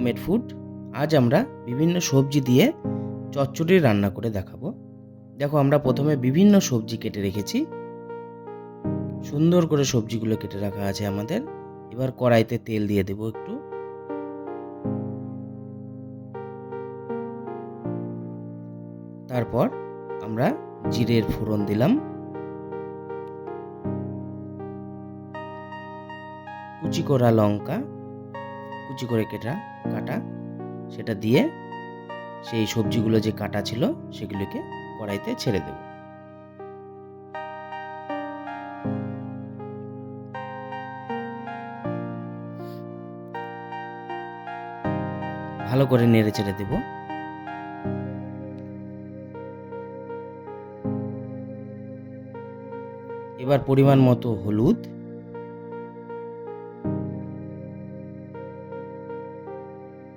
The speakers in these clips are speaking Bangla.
হোমমেড ফুড আজ আমরা বিভিন্ন সবজি দিয়ে চচ্চড়ি রান্না করে দেখাবো। দেখো, আমরা প্রথমে বিভিন্ন সবজি কেটে রেখেছি। সুন্দর করে সবজিগুলো কেটে রাখা আছে আমাদের। এবার কড়াইতে তেল দিয়ে দেবো একটু। তারপর আমরা জিরের ফোড়ন দিলাম। কুচি করা লঙ্কা, কুচি করে কেটা কাটা, সেটা দিয়ে সেই সবজিগুলো যে কাটা ছিল সেগুলোকে কড়াইতে ছেড়ে দেব। ভালো করে নেড়ে ছেড়ে দেব। এবার পরিমাণ মতো হলুদ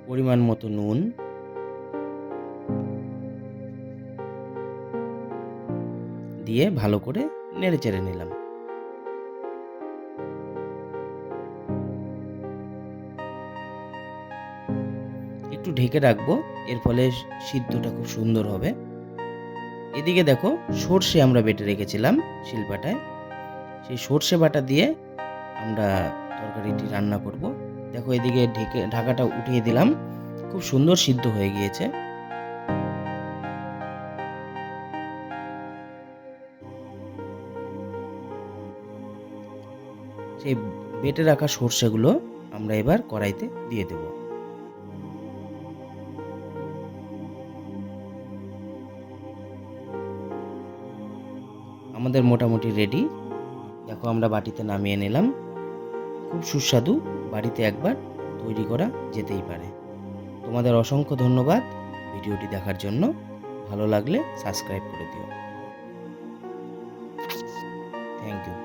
পরিমাণ মতো নুন। দিয়ে ভালো করে নেড়ে চেড়ে নিলাম। একটু ঢেকে রাখব, এর ফলে সিদ্ধটা খুব সুন্দর হবে। এদিকে দেখো, সর্ষে আমরা বেটে রেখেছিলাম শিলপাটায়। সেই সর্ষে বাটা দিয়ে আমরা তরকারিটি রান্না করব। দেখো, এদিকে ঢেকে, ঢাকাটা উঠিয়ে দিলাম। খুব সুন্দর সিদ্ধ হয়ে গিয়েছে। সেই বেটে রাখা সর্ষেগুলো আমরা এবার কড়াইতে দিয়ে দেব। আমাদের মোটামুটি রেডি দেখো, আমরা বাটিতে নামিয়ে নিলাম। খুব সুস্বাদু বাড়িতে একবার তৈরি করা যেতেই পারে। তোমাদের অসংখ্য ধন্যবাদ ভিডিওটি দেখার জন্য। ভালো লাগলে সাবস্ক্রাইব করে দিও। Thank you